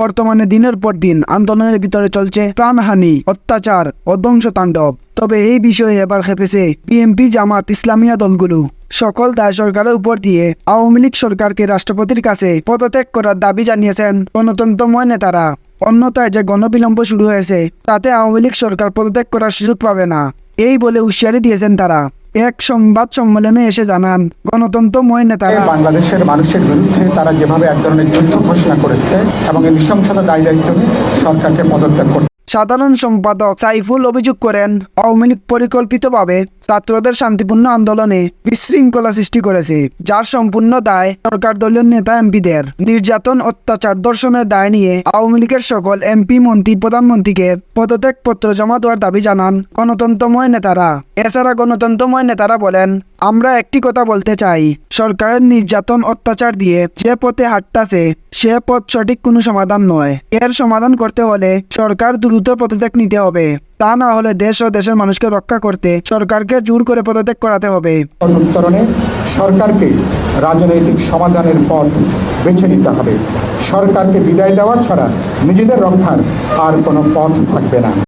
বর্তমানে দিনের পর দিন আন্দোলনের ভিতরে চলছে প্রাণহানি, অত্যাচার ও ধ্বংসতাণ্ডব। তবে এই বিষয়ে এবার খেপেছে বিএনপি, জামাত, ইসলামিয়া দলগুলো। সকল দায় সরকারের উপর দিয়ে আওয়ামী লীগ সরকারকে রাষ্ট্রপতির কাছে পদত্যাগ করার দাবি জানিয়েছেন গণতন্ত্রময় নেতারা। অন্যথায় যে গণবিলম্ব শুরু হয়েছে, তাতে আওয়ামী লীগ সরকার পদত্যাগ করার সুযোগ পাবে না। এই বলে হুঁশিয়ারি দিয়েছেন তারা। এক সংবাদ সম্মেলনে এসে জানান গণতন্ত্রময় নেতারা বাংলাদেশের মানুষের বিরুদ্ধে তারা যেভাবে এক ধরনের যুদ্ধ ঘোষণা করেছে এবং এই নৃশংসতা দায় দায়িত্ব সরকারকে পদত্যাগ করতে সাধারণ সম্পাদক সাইফুল অভিযোগ করেন, আওয়ামী লীগ পরিকল্পিতভাবে ছাত্রদের শান্তিপূর্ণ আন্দোলনে বিশৃঙ্খলা সৃষ্টি করেছে, যার সম্পূর্ণ দায় সরকার দলীয় নেতা এমপিদের। নির্যাতন, অত্যাচার দর্শনের দায় নিয়ে আওয়ামী লীগের সকল এমপি, মন্ত্রী, প্রধানমন্ত্রীকে পদত্যাগ পত্র জমা দেওয়ার দাবি জানান গণতন্ত্রময় নেতারা। এছাড়া গণতন্ত্রময় নেতারা বলেন, আমরা একটি কথা বলতে চাই, সরকারের নির্যাতন, অত্যাচার দিয়ে যে পথে হাঁটতাছে, সে পথ সঠিক কোনো সমাধান নয়। এর সমাধান করতে হলে সরকার দ্রুত পদত্যাগ নিতে হবে। তা না হলে দেশ ও দেশের মানুষকে রক্ষা করতে সরকারকে জোর করে পদত্যাগ করাতে হবে। উত্তরণে সরকারকে রাজনৈতিক সমাধানের পথ বেছে নিতে হবে। সরকারকে বিদায় দেওয়া ছাড়া নিজেদের রক্ষার আর কোনো পথ থাকবে না।